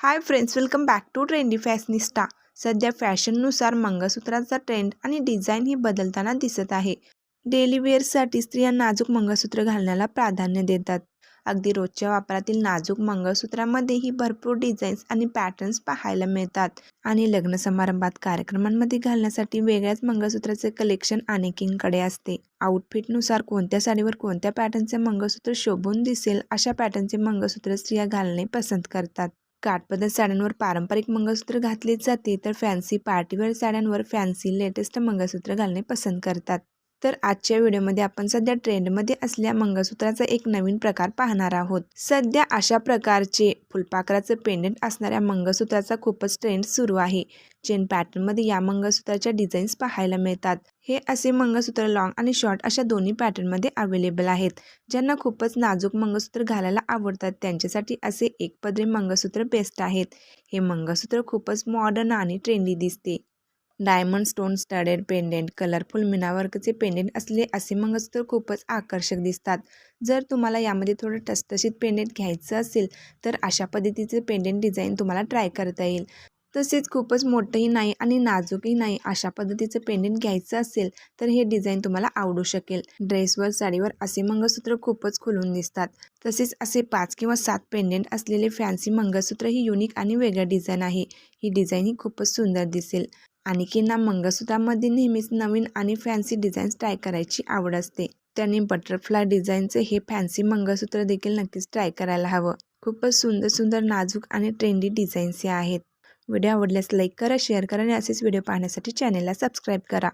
Hi friends welcome back to trendy fashionista. सध्या फॅशननुसार मंगळसूत्राचा trend आणि डिझाईन ही बदलताना दिसत आहे. डेली वेअरसाठी स्त्रिया नाजूक मंगळसूत्र घालण्याला प्राधान्य देतात. अगदी रोजच्या वापरातील नाजूक मंगळसूत्रामध्येही भरपूर डिझाईन्स आणि पॅटर्न्स पाहायला मिळतात. आणि लग्न समारंभात कार्यक्रमांमध्ये घालण्यासाठी वेगळ्याच मंगळसूत्राचे कलेक्शन अनेकींकडे असते. आउटफिटनुसार कोणत्या साडीवर कोणत्या पॅटर्नचे मंगळसूत्र शोभून दिसेल अशा पॅटर्नचे मंगळसूत्र स्त्रिया घालणे पसंत करतात. काठपदर साड्यांवर पारंपरिक मंगळसूत्र घातले जाते तर फॅन्सी पार्टीवेअर साड्यांवर फॅन्सी लेटेस्ट मंगळसूत्र घालणे पसंत करतात. तर आजच्या व्हिडिओमध्ये आपण सध्या ट्रेंडमध्ये असल्या मंगळसूत्राचा एक नवीन प्रकार पाहणार आहोत. सध्या अशा प्रकारचे फुलपाखराचं पेंडंट असणाऱ्या मंगळसूत्राचा खूपच ट्रेंड सुरू आहे. चेन पॅटर्नमध्ये या मंगळसूत्राच्या डिझाईन्स पाहायला मिळतात. हे असे मंगळसूत्र लॉंग आणि शॉर्ट अशा दोन्ही पॅटर्नमध्ये अवेलेबल आहेत. ज्यांना खूपच नाजूक मंगळसूत्र घालायला आवडतात त्यांच्यासाठी असे एक पदरी मंगळसूत्र बेस्ट आहेत. हे मंगळसूत्र खूपच मॉडर्न आणि ट्रेंडी दिसते. Diamond stone studded pendant colourful मिनावर्कचे pendant असले असे मंगळसूत्र खूपच आकर्षक दिसतात. जर तुम्हाला यामध्ये थोडं टसटशीत पेंडेंट घ्यायचं असेल तर अशा पद्धतीचे पेंडेंट डिझाईन तुम्हाला ट्राय करता येईल. तसेच खूपच मोठंही नाही आणि नाजूकही नाही अशा पद्धतीचं पेंडेंट घ्यायचं असेल तर हे डिझाईन तुम्हाला आवडू शकेल. ड्रेसवर साडीवर असे मंगळसूत्र खूपच खुलून दिसतात. तसेच असे पाच किंवा सात पेंडेंट असलेले फॅन्सी मंगळसूत्र ही युनिक आणि वेगळं डिझाईन आहे. ही डिझाईन ही खूपच सुंदर दिसेल. अनिकेंना मंगळसूत्रामध्ये नेहमीच नवीन आणि फॅन्सी डिझाईन्स ट्राय करायची आवड असते. त्यांनी बटरफ्लाय डिझाईनचे हे फॅन्सी मंगळसूत्र देखील नक्कीच ट्राय करायला हवं. खूपच सुंदर सुंदर नाजूक आणि ट्रेंडी डिझाईन्स या आहेत. व्हिडिओ आवडल्यास लाईक करा शेअर करा आणि असेच व्हिडिओ पाहण्यासाठी चॅनलला सबस्क्राईब करा.